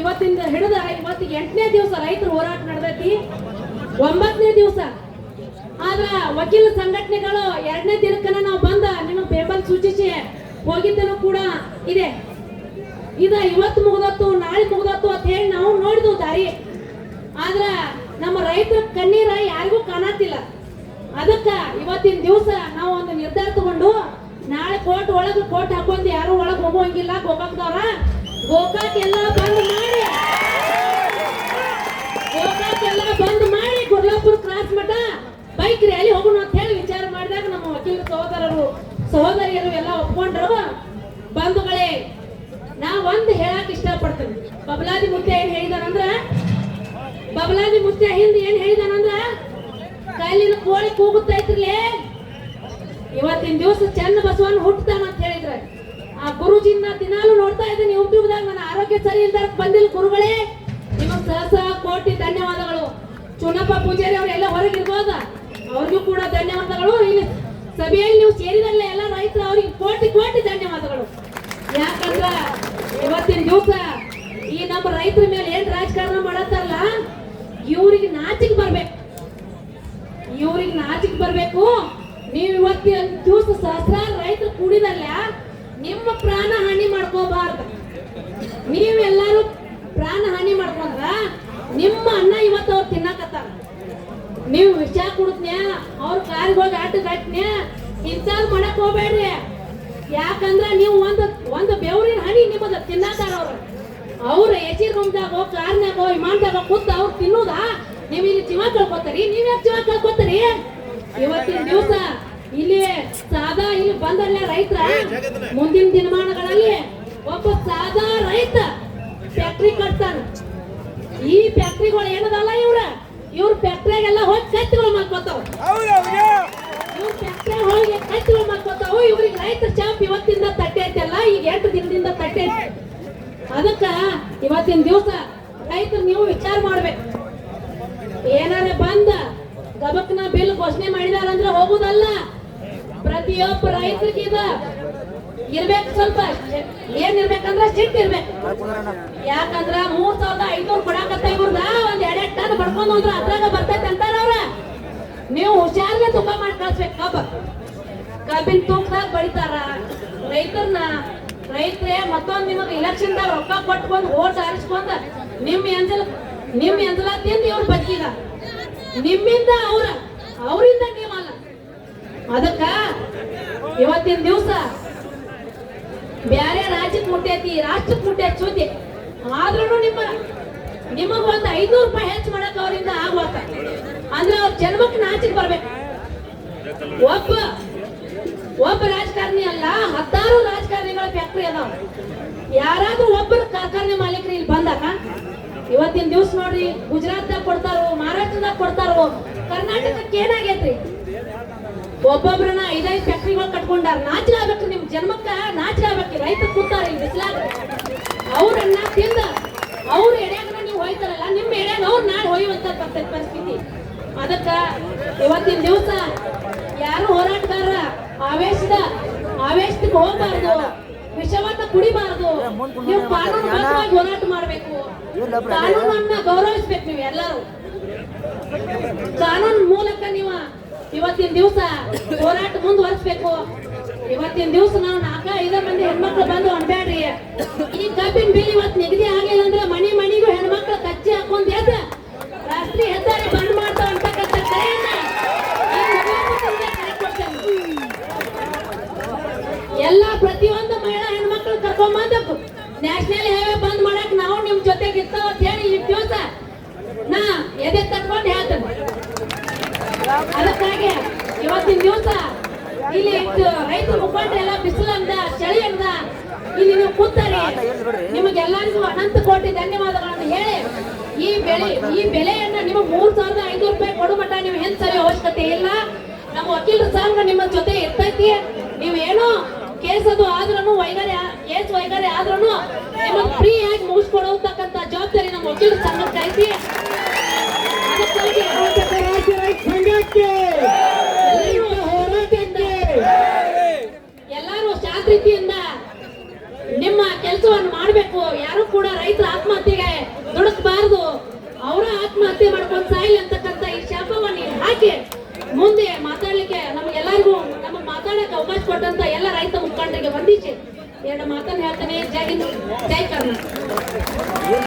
ಇವತ್ತಿಂದ ಹಿಡಿದ ಇವತ್ತು ಎಂಟನೇ ದಿವಸ ರೈತರು ಹೋರಾಟ ನಡೆದೈತಿ. ಒಂಬತ್ತನೇ ದಿವಸ. ಆದ್ರ ವಕೀಲ ಸಂಘಟನೆಗಳು ಎರಡನೇ ದಿನಕ್ಕನ ನಾವು ಬಂದ, ನಿಮ್ಮ ಪೇಪರ್ ಸೂಚಿಸಿ ಹೋಗಿದ್ದನು ಕೂಡ ಇದೆ. ಇದ ಇವತ್ತು ಮುಗ್ದತ್ತು, ನಾಳೆ ಮುಗ್ದತ್ತು ಅಂತ ಹೇಳಿ ನಾವು ನೋಡಿದ್ವು ದಾರಿ. ಆದ್ರ ನಮ್ಮ ರೈತರ ಕಣ್ಣೀರ ಯಾರಿಗೂ ಕಾಣತ್ತಿಲ್ಲ. ಅದಕ್ಕ ಇವತ್ತಿನ ದಿವಸ ನಾವು ಒಂದು ನಿರ್ಧಾರ ತಗೊಂಡು, ನಾಳೆ ಕೋರ್ಟ್ ಒಳಗೆ ಕೋರ್ಟ್ ಹಾಕೊಂಡು ಯಾರು ಒಳಗೆ ಹೋಗುವಂಗಿಲ್ಲ ಗೋಕಾಕ್ದವ್ರ. ಗೋಕಾಕ್ ಎಲ್ಲ ಬಂದ್ ಮಾಡಿ ಗೋಕಾಕ್ ಎಲ್ಲ ಬಂದ್ ಮಾಡಿ ಗುರ್ಲಾಪುರ ಕ್ರಾಸ್ ಮಠ ಬೈಕ್ ಅಲ್ಲಿ ಹೋಗೋಣ ಅಂತ ಹೇಳಿ ವಿಚಾರ ಮಾಡಿದಾಗ ನಮ್ಮ ವಕೀಲ ಸಹೋದರರು, ಸಹೋದರಿಯರು ಎಲ್ಲ ಒಪ್ಕೊಂಡ್ರವ? ಬಂಧುಗಳೇ ನಾ ಒಂದ್ ಹೇಳಕ್ ಇಷ್ಟಪಡ್ತೇನೆ ಬಬಲಾದಿ ಮುತ್ಯ ಏನ್ ಹೇಳಿದಾನಂದ್ರ? ಬಬಲಾದಿ ಮುತ್ಯ ಹಿಂದ್ ಏನ್ ಹೇಳಿದಾನಂದ್ರ? ಕಲ್ಲಿನ ಕೋಳಿ ಕೂಗುತ್ತೈತ್ರಲೇ ಇವತ್ತಿನ ದಿವಸ ಚಂದ ಬಸವನ್ ಹುಟ್ಟತಾನ ಅಂತ ಹೇಳಿದ್ರ. ಆ ಗುರುಜಿನ ದಿನಾಲು ನೋಡ್ತಾ ಇದ್ದೀನಿ ಯೂಟ್ಯೂಬ್ದಾಗ, ನನ್ನ ಆರೋಗ್ಯ ಸರಿ ಇಲ್ದಾರ ಬಂದಿಲ್ಲ ಗುರುಗಳೇ. ನಿಮಗ್ ಸಹಸ ಕೋಟಿ ಧನ್ಯವಾದಗಳು. ಚುನಪ್ಪ ಪೂಜಾರಿ ಅವರೆಲ್ಲ ಹೊರಗಿರ್ಬೋದ? ಅವ್ರಿಗೂ ಕೂಡ ಧನ್ಯವಾದಗಳು. ಇಲ್ಲಿ ಸಭೆಯಲ್ಲಿ ನೀವು ಸೇರಿದಲ್ಲೇ ಎಲ್ಲ ರೈತರು ಅವ್ರಿಗೆ ಕೋಟಿ ಕೋಟಿ ಧನ್ಯವಾದಗಳು. ಯಾಕಂದ್ರ ಇವತ್ತಿನ ದಿವಸ ಈ ನಮ್ಮ ರೈತರ ಮೇಲೆ ಏನ್ ರಾಜಕಾರಣ ಮಾಡತ್ತಲ್ಲ ಇವ್ರಿಗೆ ನಾಚಿಕ್ ಬರ್ಬೇಕು. ಇವ್ರಿಗೆ ನಾಚಿಕ್ ಬರ್ಬೇಕು. ನೀವು ಇವತ್ತಿನ ದಿವಸ ಸಹಸ್ರಾರು ರೈತರು ಕೂಡಿದಲ್ಲ ನಿಮ್ಮ ಪ್ರಾಣ ಹಾನಿ ಮಾಡ್ಕೋಬಾರ್ದು. ನೀವೆಲ್ಲರೂ ಪ್ರಾಣ ಹಾನಿ ಮಾಡ್ಕೊಂಡ್ರ ನಿಮ್ಮ ಅನ್ನ ಇವತ್ತು ಅವ್ರು ತಿನ್ನಕತ್ತಾರ. ನೀವು ವಿಷ ಕುಡಿದ್ನ್ಯಾ ಅವ್ರ ಕಾರಿಗೆ ಹೋಗಿ ಆಟ ಕಟ್ನ್ಯಾ ಇಂಥದ್ದು ಮಾಡಕ್ ಹೋಗ್ಬೇಡ್ರಿ. ಯಾಕಂದ್ರ ನೀವು ಒಂದು ಒಂದು ಬೆವರಿನ ಹನಿ ನಿಮ್ಮದ ತಿನ್ನತಾರ ಅವ್ರು. ಅವ್ರ ಎಚಿ ರೂಮ್ದಾಗ ಕಾರ್ನಾಗ ವಿಮಾನದಾಗ ಕೂತ ಅವ್ರು ತಿನ್ನೋದಾ? ನೀವು ಇಲ್ಲಿ ಜೀವ ಕಳ್ಕೊತಾರಿ? ನೀವ್ ಯಾಕೆ ಜೀವ ಕಳ್ಕೊತಾರಿ? ಇವತ್ತಿನ ದಿವಸ ಇಲ್ಲಿ ಸಾದಾ ಇಲ್ಲಿ ಬಂದಲ್ಲ ರೈತರ. ಮುಂದಿನ ದಿನಮಾನಗಳಲ್ಲಿ ಒಬ್ಬ ಸಾದಾ ರೈತ ಫ್ಯಾಕ್ಟ್ರಿ ಕಟ್ತಾನ. ಈ ಫ್ಯಾಕ್ಟ್ರಿಗಳು ಏನದಲ್ಲ ಇವ್ರ ಇವ್ರ ಫ್ಯಾಕ್ಟ್ರಿಯಾಗೆಲ್ಲ ಹೋಗಿ ಕತ್ತಿಗಳು ಮಾಡ್ಕೋತಾವ ಇವ್ರ ಫ್ಯಾಕ್ಟ್ರಿ ಹೋಗಿ ಕತ್ತಿಗಳು ರೈತರ ಚಾಪ್ ಇವತ್ತಿಂದ ತಟ್ಟೆ ಐತಲ್ಲ, ಈಗ ಎಂಟು ದಿನದಿಂದ ತಟ್ಟೆ ಅದಕ್ಕ ಇವತ್ತಿನ ದಿವಸ ರೈತರು ನೀವು ವಿಚಾರ ಮಾಡ್ಬೇಕು. ಏನಾರ ಬಂದ ಗಬಕ್ನ ಬಿಲ್ ಘೋಷಣೆ ಮಾಡಿದಾರಂದ್ರೆ ಹೋಗುದಲ್ಲ. ಪ್ರತಿಯೊಬ್ಬ ರೈತರಿಗೆ ಇದ. ಇರ್ಬೇಕು ಸ್ವಲ್ಪ ಏನ್ ಇರ್ಬೇಕಂದ್ರ ಸಿಟ್ಟು ಇರ್ಬೇಕು. ಯಾಕಂದ್ರ ಮೂರ್ ಸಾವಿರದ ಐದ್ನೂರ್ ಕೊಡಾಕತ್ತ ಇವ್ರದ, ಒಂದ್ ಎರಡ್ ಎರಡ್ ಟನ್ ಬಡ್ಕೊಂಡ್ ಅದ್ರಾಗ ಬರ್ತೈತೆ ಅಂತಾರ ಅವ್ರ. ನೀವು ಹುಷಾರ್ಲೆ ತುಂಬಾ ಮಾಡಿ ಕಳ್ಸ್ಬೇಕು ಕಬ್ಬ ಕಬ್ಬಿನ ತೂಕದಾಗ ಬಡಿತಾರ ರೈತರನ್ನ ರೈತರೇ ಮತ್ತೊಂದು ನಿಮಗ್ ಇಲೆಕ್ಷನ್ದಾಗ ರೊಕ್ಕ ಕೊಟ್ಕೊಂಡ್ ಓಟ್ ಆರಿಸ್ಕೊಂಡ ನಿಮ್ ಎಂಜಲ ನಿಮ್ ಎಂಜಲ ತಿಂದು ಇವ್ರ ಬದುಕಿದ. ನಿಮ್ಮಿಂದ ಅವ್ರ, ಅವರಿಂದ ನೀವಲ್ಲ ಅದಕ್ಕ ಇವತ್ತಿನ ದಿವಸ ಬ್ಯಾರೆ ರಾಜ್ಯಕ್ಕೆ ಮುಟ್ಟೈತಿ ರಾಷ್ಟ್ರಕ್ಕೆ ಮುಟ್ಟೈತಿ ಸುದ್ದಿ. ಆದ್ರೂ ನಿಮ್ಮ, ನಿಮಗ್ ಒಂದ್ ಐನೂರು ರೂಪಾಯಿ ಹೆಚ್ಚು ಮಾಡಕ್ ಅವರಿಂದ ಆಗ್ವಾತ ಅಂದ್ರೆ ಅವ್ರ ಜನ್ಮಕ್ಕೆ ನಾಚಿಕ್ ಬರ್ಬೇಕು. ಒಬ್ಬ ಒಬ್ಬ ರಾಜಕಾರಣಿ ಅಲ್ಲ, ಹತ್ತಾರು ರಾಜಕಾರಣಿಗಳ ಫ್ಯಾಕ್ಟ್ರಿ ಅದಾವ. ಯಾರಾದ್ರೂ ಒಬ್ಬರ ಕಾರ್ಖಾನೆ ಮಾಲೀಕರು ಇಲ್ಲಿ ಬಂದಾಗ, ಇವತ್ತಿನ ದಿವಸ ನೋಡ್ರಿ, ಗುಜರಾತ್ದಾಗ ಕೊಡ್ತಾರೋ, ಮಹಾರಾಷ್ಟ್ರದಾಗ ಕೊಡ್ತಾರೋ, ಕರ್ನಾಟಕಕ್ಕೆ ಏನಾಗೈತ್ರಿ? ಒಬ್ಬೊಬ್ರನ್ನ ಐದೈದು ಫ್ಯಾಕ್ಟ್ರಿಗಳು ಕಟ್ಕೊಂಡಾರ, ನಾಚಿಕೆ ಆಗ್ಬೇಕು, ನಿಮ್ ಜನ್ಮಕ್ಕ ನಾಚಿಕೆ ಆಗ್ಬೇಕು ರೈತರು ಕೂತಾರ ಇಲ್ಲಿ ಬಿಸಿಲಾಗ. ಅವ್ರನ್ನ ತಿಂದ, ಅವ್ರ ಎಡ್ಯಾಗನ ನೀವು ಹೋಯ್ತಾರಲ್ಲ, ನಿಮ್ಮ ಎಡ್ಯಾಗ ಅವ್ರು ನಾಳೆ ಹೋಯ್ವಂತ ಪರಿಸ್ಥಿತಿ. ಅದಕ್ಕ ಇವತ್ತಿನ ದಿವಸ ಆವೇಶಕ್ಕೆ ಹೋಗಬಾರದು? ವಿಷವನ್ನ ಕುಡಿಬಾರದು. ನೀವು ಕಾನೂನುಬದ್ಧವಾಗಿ ಹೋರಾಟ ಮಾಡಬೇಕು. ಕಾನೂನನ್ನ ಗೌರವಿಸ್ಬೇಕು ನೀವು ಎಲ್ಲರೂ. ಕಾನೂನು ಮೂಲಕ ನೀವು ಇವತ್ತಿನ ದಿವಸ ಹೋರಾಟ ಮುಂದುವರಿಸ್ಬೇಕು. ಇವತ್ತಿನ ದಿವಸ ನಾವು ನಾಲ್ಕ ಐದ ಮಂದಿ ಹೆಣ್ಮಕ್ಳು ಬಂದು ಅನ್ಬೇಡ್ರಿ ಈ ಕಬ್ಬಿನ ಬಿಲ್ ಇವತ್ತು ನಿಗದಿ ಆಗಿಲ್ಲ ಅಂದ್ರೆ ಮನಿ ಮನಿಗೂ ಹೆಣ್ಮಕ್ಳು ಕಚ್ಚಿ ಹಾಕೊಂಡ್ ಎದ್ದ ರಾಷ್ಟ್ರೀಯ ಹೆದ್ದಾರಿ ಬಂದ್ ಮಾಡ್ತಾವ ಅಂತಕ್ಕಂಥ ಕರೆಯನ್ನ ಈ ಮುಖಾಮುಖದಿಂದ ಕರೆ ಕೊಡ್ತೇನೆ. ಎಲ್ಲ ಪ್ರತಿಯೊಂದು ಮಹಿಳಾ ಹೆಣ್ಮಕ್ಳು ಕರ್ಕೊಂಬಂದು ನ್ಯಾಷನಲ್ ಹೈವೇ ಬಂದ್ ಮಾಡಕ್ ನಾವು ನಿಮ್ ಜೊತೆಗೆ ಇರ್ತಾವ ಅಂತ ಹೇಳಿ ಈ ದಿವಸ ನಾ ಎದೆ ತಟ್ಕೊಂಡು ಹೇಳ್ತೇನೆ ಅದಕ್ಕಾಗಿ ಇವತ್ತಿನ ದಿವಸ ಇಲ್ಲಿ ರೈತ ಮುಖಂಡ ಮುಖಂಡರೆಲ್ಲ ಬಿಸಿಲಂದ ಚಳಿ ಅಂದ ಇಲ್ಲಿ ನೀವು ಕೂತಾರೆ. ನಿಮಗೆಲ್ಲರಿಗೂ ಅನಂತ ಕೋಟಿ ಧನ್ಯವಾದಗಳನ್ನು ಹೇಳಿ. ಈ ಬೆಳೆ, ಈ ಬೆಲೆಯನ್ನ ನಿಮಗೆ ಮೂರ್ ಸಾವಿರದ ಐನೂರು ರೂಪಾಯಿ ಕೊಡು ಮಟ್ಟ ನೀವು ಹೆಂಗ್ ಸರಿ ಅವಶ್ಯಕತೆ ಇಲ್ಲ. ನಮ್ಮ ವಕೀಲರು ಸಾಂಗ್ ನಿಮ್ಮ ಜೊತೆ ಇರ್ತೈತಿ. ನೀವೇನೋ ಕೇಸ್ ಅದು ಆದ್ರೂ ವೈಗಾರಿ ಕೇಸ್ ವೈಗಾರಿ ಆದ್ರೂ ನಿಮಗೆ ಫ್ರೀ ಆಗಿ ಮುಗಿಸ್ಕೊಡೋತಕ್ಕಂತ ಜವಾಬ್ದಾರಿ ನಮ್ಮ ವಕೀಲರ ನಿಮ್ಮ ಕೆಲಸವನ್ನು ಮಾಡಬೇಕು. ಯಾರು ಕೂಡ ರೈತರ ಆತ್ಮಹತ್ಯೆಗೆ ದುಡಕಬಾರದು ಅವರ ಆತ್ಮಹತ್ಯೆ ಮಾಡ್ಕೊಂಡು ಸಾಯಿಲಿ ಅಂತಕ್ಕಂಥ ಈ ಶಾಪವನ್ನು ಹಾಕಿ ಮುಂದೆ ಮಾತಾಡ್ಲಿಕ್ಕೆ ನಮ್ಗೆಲ್ಲರಿಗೂ ನಮ್ಮ ಮಾತಾಡಕ್ಕೆ ಅವಕಾಶ ಕೊಟ್ಟಂತ ಎಲ್ಲ ರೈತ ಮುಖಂಡರಿಗೆ ವಂದಿಸಿ. ಎರಡು ಮಾತನ್ನು ಹೇಳ್ತಾನೆ. ಜೈ ಹಿಂದ್. ಜೈ ಕರ್ನಾಟಕ.